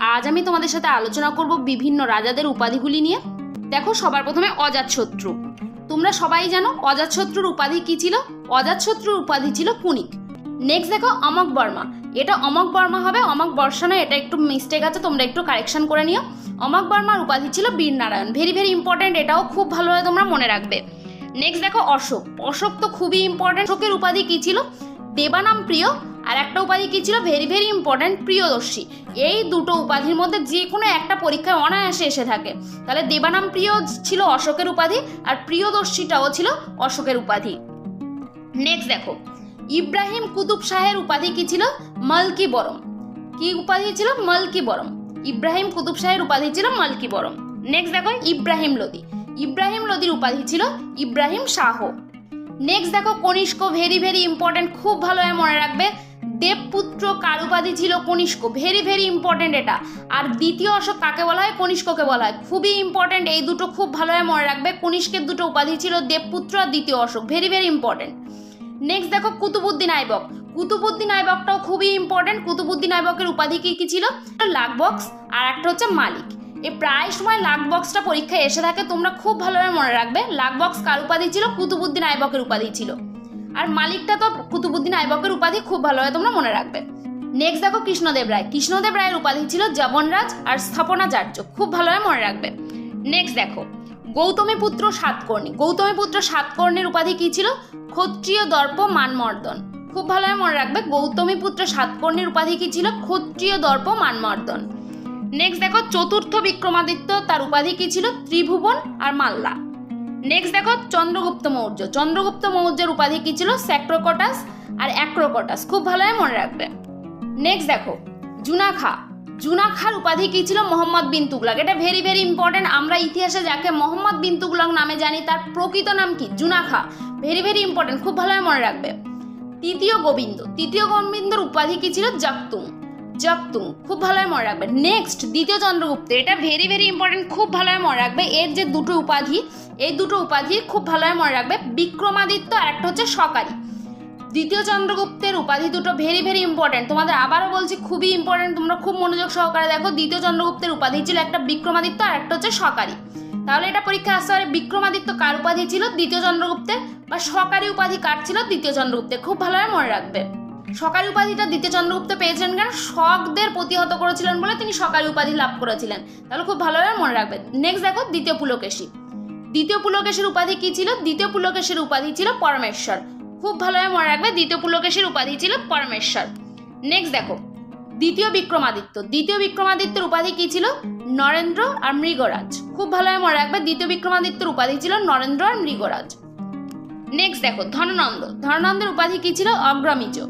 আজ আমি তোমাদের সাথে আলোচনা করব বিভিন্ন রাজাদের উপাধিগুলি নিয়ে। দেখো, সবার প্রথমে অজাতশত্রু তোমরা সবাই জানো অজাতশত্রুর উপাধি কি ছিল? অজাতশত্রুর উপাধি ছিল কুনিক। নেক্সট দেখো, অমক বর্মা। এটা অমক বর্মা হবে, অমক বর্ষা নয় এটা একটু মিস্টেক আছে, তোমরা একটু কারেকশন করে নিও। অমক বর্মার উপাধি ছিল বীর নারায়ণ। ভেরি ভেরি ইম্পর্টেন্ট এটাও খুব ভালোভাবে তোমরা মনে রাখবে। নেক্সট দেখো অশোক। অশোক তো খুবই ইম্পর্টেন্ট অশোকের উপাধি কি ছিল? দেবানাম প্রিয় আর একটা উপাধি কি ছিল? Very very important Priyadarshi. এই দুটো উপাধির মধ্যে যে কোনো একটা পরীক্ষায় অনায়াসে এসে থাকে। তাহলে দেবানাম প্রিয় ছিল অশোকের উপাধি, আর প্রিয়দর্শীটাও ছিল অশোকের উপাধি। নেক্সট দেখো। ইব্রাহিম কুতুব শাহের উপাধি কি ছিল? মালকি বরম কি উপাধি ছিল? মালকি বরম ইব্রাহিম কুতুব শাহের উপাধি ছিল মালকি বরম নেক্সট দেখো, ইব্রাহিম লোদি। ইব্রাহিম লোদির উপাধি ছিল ইব্রাহিম শাহ। নেক্সট দেখো, কনিষ্ক ভেরি ভেরি ইম্পর্ট্যান্ট খুব ভালোভাবে মনে রাখবে। দেবপুত্র কার উপাধি ছিল কনিষ্ক। ভেরি ভেরি ইম্পর্টেন্ট এটা। আর দ্বিতীয় অশোক কাকে বলা হয়? কনিষ্ককে বলা হয়। খুবই ইম্পর্টেন্ট এই দুটো খুব ভালোভাবে মনে রাখবে। কনিষ্কের দুটো উপাধি ছিল দেবপুত্র আর দ্বিতীয় Ashoka. Very very important next দেখো কুতুবুদ্দিন আইবক কুতুবুদ্দিন আইবকটাও খুবই ইম্পর্টেন্ট কুতুবুদ্দিন আইবকের উপাধি কী কী ছিল? লাক বক্স আর একটা হচ্ছে মালিক। এ প্রায় সময় লাক বক্সটা পরীক্ষায় এসে থাকে। তোমরা খুব ভালোভাবে মনে রাখবে। লাক বক্স কার উপাধি ছিল? কুতুবুদ্দিন আইবকের উপাধি ছিল। আর মালিকটা তো কুতুবুদ্দিন আইবকের উপাধি খুব ভালোভাবে তোমরা মনে রাখবে। নেক্সট দেখো কৃষ্ণদেব রায়। কৃষ্ণদেব রায়ের উপাধি ছিল জবনরাজ আর স্থাপনাচার্য, খুব ভালোভাবে মনে রাখবে। নেক্সট দেখো, গৌতমী পুত্র সাতকর্ণী। গৌতমী পুত্র সাতকর্ণীর উপাধি কি ছিল? ক্ষত্রিয় দর্প মানমর্দন। খুব ভালোভাবে মনে রাখবে, গৌতমী পুত্র সাতকর্ণীর উপাধি কি ছিল? ক্ষত্রিয় দর্প মানমর্দন। নেক্সট দেখো, চতুর্থ বিক্রমাদিত্য, তার উপাধি কি ছিল? ত্রিভুবন আর মাল্লা। নেক্সট দেখো, চন্দ্রগুপ্ত মৌর্য। চন্দ্রগুপ্ত মৌর্যের উপাধি কি ছিল? স্যাক্রোকটাস আর অ্যাক্রোকটাস। খুব ভালোভাবে মনে রাখবে। নেক্সট দেখো, জুনাখা। জুনাখার উপাধি কি ছিল? মোহাম্মদ বিন তুগলক। এটা ভেরি ভেরি ইম্পর্টেন্ট আমরা ইতিহাসে যাকে মোহাম্মদ বিন তুগলক নামে জানি, তার প্রকৃত নাম কি? জুনাখা। ভেরি ভেরি ইম্পর্টেন্ট খুব ভালোভাবে মনে রাখবে। তৃতীয় গোবিন্দ। তৃতীয় গোবিন্দর উপাধি কি ছিল? জাকতুং জাকতুং খুব ভালোভাবে মনে রাখবে নেক্সট দ্বিতীয় চন্দ্রগুপ্ত এটা ভেরি ভেরি ইম্পর্টেন্ট খুব ভালোভাবে মনে রাখবে এর যে দুটো উপাধি এই দুটো উপাধি খুব ভালোভাবে মনে রাখবে বিক্রমাদিত্য আর একটা হচ্ছে সকারী দ্বিতীয় চন্দ্রগুপ্তের উপাধি দুটো ভেরি ভেরি ইম্পর্টেন্ট তোমাদের আবারও বলছি, খুবই ইম্পর্টেন্ট তোমরা খুব মনোযোগ সহকারে দেখো। দ্বিতীয় চন্দ্রগুপ্তের উপাধি ছিল একটা বিক্রমাদিত্য, আর একটা হচ্ছে সকারী। তাহলে এটা পরীক্ষা আসতে পারে, বিক্রমাদিত্য কার উপাধি ছিল? দ্বিতীয় চন্দ্রগুপ্তের, বা সকারী উপাধি কার ছিল? দ্বিতীয় চন্দ্রগুপ্তের। খুব ভালোভাবে মনে রাখবে। সকারী উপাধিটা দ্বিতীয় চন্দ্রগুপ্ত পেয়েছিলেন কেন? শকদের প্রতিহত করেছিলেন বলে তিনি সকারী উপাধি লাভ করেছিলেন। তাহলে খুব ভালোভাবে মনে রাখবেন। নেক্সট দেখো, দ্বিতীয় পুলকেশী। দ্বিতীয় পুলকেশের উপাধি কি ছিল? দ্বিতীয় পুলকেশের উপাধি ছিল পরমেশ্বর। খুব ভালোভাবে মনে রাখবে, দ্বিতীয় পুলকেশের উপাধি ছিল পরমেশ্বর। নেক্সট দেখো, দ্বিতীয় বিক্রমাদিত্য। দ্বিতীয় বিক্রমাদিত্যের উপাধি কি ছিল? নরেন্দ্র আর মৃগরাজ। খুব ভালোভাবে মনে রাখবে, দ্বিতীয় বিক্রমাদিত্যের উপাধি ছিল নরেন্দ্র আর মৃগরাজ। নেক্সট দেখো, ধননন্দ। ধননন্দের উপাধি কি ছিল? অগ্রামিজ।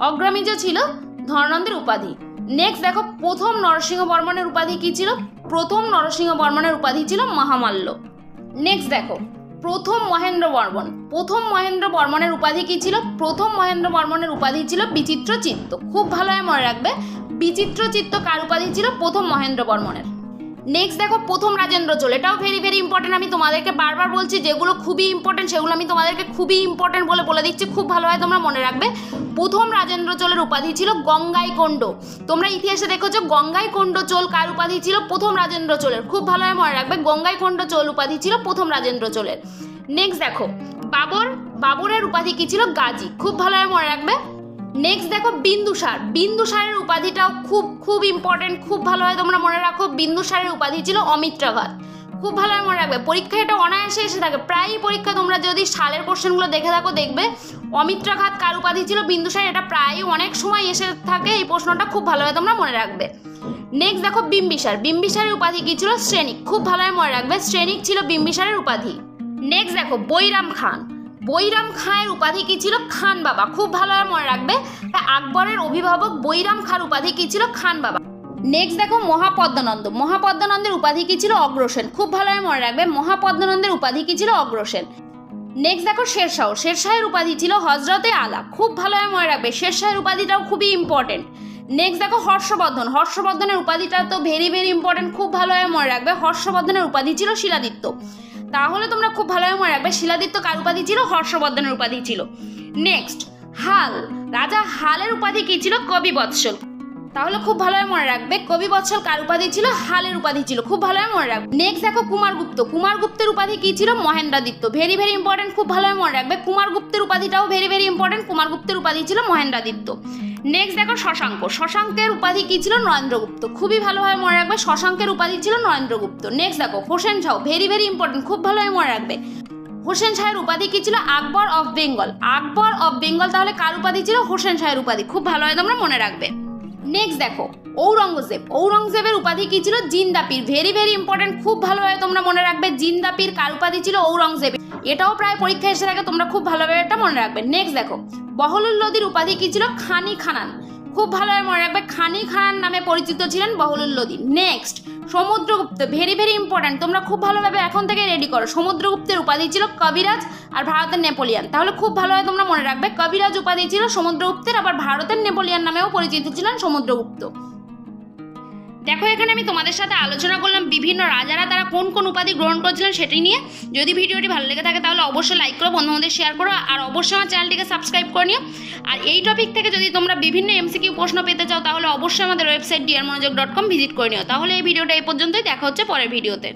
অগ্রামিজ ছিল ধননন্দের উপাধি। নেক্সট দেখো, প্রথম নরসিংহ বর্মনের উপাধি কি ছিল? প্রথম নরসিংহ বর্মনের উপাধি ছিল মহামাল্য। নেক্সট দেখো, প্রথম মহেন্দ্র বর্মন প্রথম মহেন্দ্র বর্মনের উপাধি কি ছিল? প্রথম মহেন্দ্র বর্মনের উপাধি ছিল বিচিত্র চিত্ত। খুব ভালোভাবে মনে রাখবে। বিচিত্র চিত্ত কার উপাধি ছিল? প্রথম মহেন্দ্র বর্মনের নেক্সট দেখো, প্রথম রাজেন্দ্র চোল এটাও ভেরি ভেরি ইম্পর্টেন্ট আমি তোমাদেরকে বারবার বলছি, যেগুলো খুবই ইম্পর্টেন্ট সেগুলো আমি তোমাদেরকে খুবই ইম্পর্টেন্ট বলে বলে দিচ্ছি। খুব ভালোভাবে তোমরা মনে রাখবে। প্রথম রাজেন্দ্র চোলের উপাধি ছিল গঙ্গাই কোণ্ড। তোমরা ইতিহাসে দেখেছ গঙ্গাই কোণ্ড চোল কার উপাধি ছিল? প্রথম রাজেন্দ্র চোলের খুব ভালোভাবে মনে রাখবে, গঙ্গাই কোণ্ড চোল উপাধি ছিল প্রথম রাজেন্দ্র চোলের নেক্সট দেখো, বাবর, বাবরের উপাধি কি ছিল? গাজী। খুব ভালোভাবে মনে রাখবে। নেক্সট দেখো বিন্দুসার বিন্দুসারের উপাধিটাও খুব খুব ইম্পর্টেন্ট খুব ভালোভাবে তোমরা মনে রাখো। বিন্দুসারের উপাধি ছিল অমিত্রাঘাত। খুব ভালোভাবে মনে রাখবে। পরীক্ষায় এটা অনায়াসে এসে থাকে। প্রায়ই পরীক্ষা তোমরা যদি সালের কোশ্চেনগুলো দেখে থাকো, দেখবে অমিত্রাঘাত কার উপাধি ছিল? বিন্দুসার এটা প্রায়ই অনেক সময় এসে থাকে। এই প্রশ্নটা খুব ভালোভাবে তোমরা মনে রাখবে। নেক্সট দেখো বিম্বিসার। বিম্বিসারের উপাধি কি ছিল? শ্রেণিক। খুব ভালোভাবে মনে রাখবে। শ্রেণিক ছিল বিম্বিসারের উপাধি। নেক্সট দেখো বৈরাম খান। বৈরাম খাঁয়ের উপাধি কি ছিল? খান বাবা। খুব ভালোভাবে মনে রাখবে। তা আকবরের অভিভাবক বৈরাম খাঁর উপাধি কি ছিল? খান বাবা। নেক্সট দেখো মহাপদ্মানন্দ। মহাপদ্মানন্দের উপাধি কি ছিল? অগ্রসেন। খুব ভালোভাবে মনে রাখবে, মহাপদ্মানন্দের উপাধি কি ছিল? অগ্রসেন। নেক্সট দেখো শেরশাহ। শেরশাহের উপাধি ছিল হজরতে আলা। খুব ভালোভাবে মনে রাখবে, শেরশাহের উপাধিটাও খুবই ইম্পর্টেন্ট নেক্সট দেখো হর্ষবর্ধন। হর্ষবর্ধনের উপাধিটা তো ভেরি ভেরি ইম্পর্টেন্ট খুব ভালোভাবে মনে রাখবে, হর্ষবর্ধনের উপাধি ছিল শিলাদিত্য। তাহলে তোমরা খুব ভালোভাবে মনে রাখবে শিলাদিত্য কার উপাধি ছিল? হর্ষবর্ধনের উপাধি ছিল। নেক্সট হাল। রাজা হালের উপাধি কি ছিল? কবি বৎসল। তাহলে খুব ভালোভাবে মনে রাখবে। কবি বৎসল কার উপাধি ছিল? হালের উপাধি ছিল। খুব ভালোভাবে মনে রাখবে। নেক্সট দেখো কুমারগুপ্ত। কুমারগুপ্তের উপাধি কি ছিল? মহেন্দ্রাদিত্য। ভেরি ভেরি ইম্পর্টেন্ট খুব ভালোভাবে মনে রাখবে। কুমারগুপ্তের উপাধিটাও ভেরি ভেরি ইম্পর্টেন্ট কুমারগুপ্তের উপাধি ছিল মহেন্দ্রাদিত্য। নেক্সট দেখো শশাঙ্ক। শশাঙ্কের উপাধি কি ছিল? নরেন্দ্রগুপ্ত। খুবই ভালোভাবে মনে রাখবে। শশাঙ্কের উপাধি ছিল নরেন্দ্রগুপ্ত। নেক্সট দেখো, Hussain Shah very very important খুব ভালোভাবে মনে রাখবে। হোসেন শাহের উপাধি কি ছিল? আকবর অফ বেঙ্গল আকবর অফ বেঙ্গল তাহলে কার উপাধি ছিল? হোসেন শাহের উপাধি। খুব ভালোভাবে তোমরা মনে রাখবে। নেক্সট দেখো ঔরঙ্গজেব। ঔরঙ্গজেবের উপাধি কি ছিল? জিন্দাপির। ভেরি ভেরি ইম্পর্টেন্ট খুব ভালোভাবে তোমরা মনে রাখবে, জিন্দাপির কার উপাধি ছিল? ঔরঙ্গজেব। এটাও প্রায় পরীক্ষায় এসে থাকে, তোমরা খুব ভালোভাবে এটা মনে রাখবে। নেক্সট দেখো, বহলুল লোদির উপাধি কি ছিল? খানি খানান। খুব ভালোভাবে মনে রাখবে, খানি খানান নামে পরিচিত ছিলেন Bahlul Lodi next Samudragupta. Very very important তোমরা খুব ভালোভাবে এখন থেকে রেডি করো। সমুদ্রগুপ্তের উপাধি ছিল কবিরাজ আর ভারতের নেপোলিয়ান। তাহলে খুব ভালোভাবে তোমরা মনে রাখবে, কবিরাজ উপাধি ছিল সমুদ্রগুপ্তের, আবার ভারতের নেপোলিয়ান নামেও পরিচিত ছিলেন সমুদ্রগুপ্ত। দেখো, এখানে আমি তোমাদের সাথে আলোচনা করলাম বিভিন্ন রাজারা তারা কোন কোন উপাধি গ্রহণ করেছিলেন সেটি নিয়ে। যদি ভিডিওটি ভালো লেগে থাকে তাহলে অবশ্যই লাইক করো, বন্ধুদের শেয়ার করো, আর অবশ্যই আমার চ্যানেলটিকে সাবস্ক্রাইব করে নিও। আর এই টপিক থেকে যদি তোমরা বিভিন্ন এমসিকিউ প্রশ্ন পেতে চাও, তাহলে অবশ্যই আমাদের ওয়েবসাইট ডিয়ার মনোযোগ ডট কম ভিজিট করে নিও। তাহলে এই ভিডিওটা এই পর্যন্তই, দেখা হচ্ছে পরের ভিডিওতে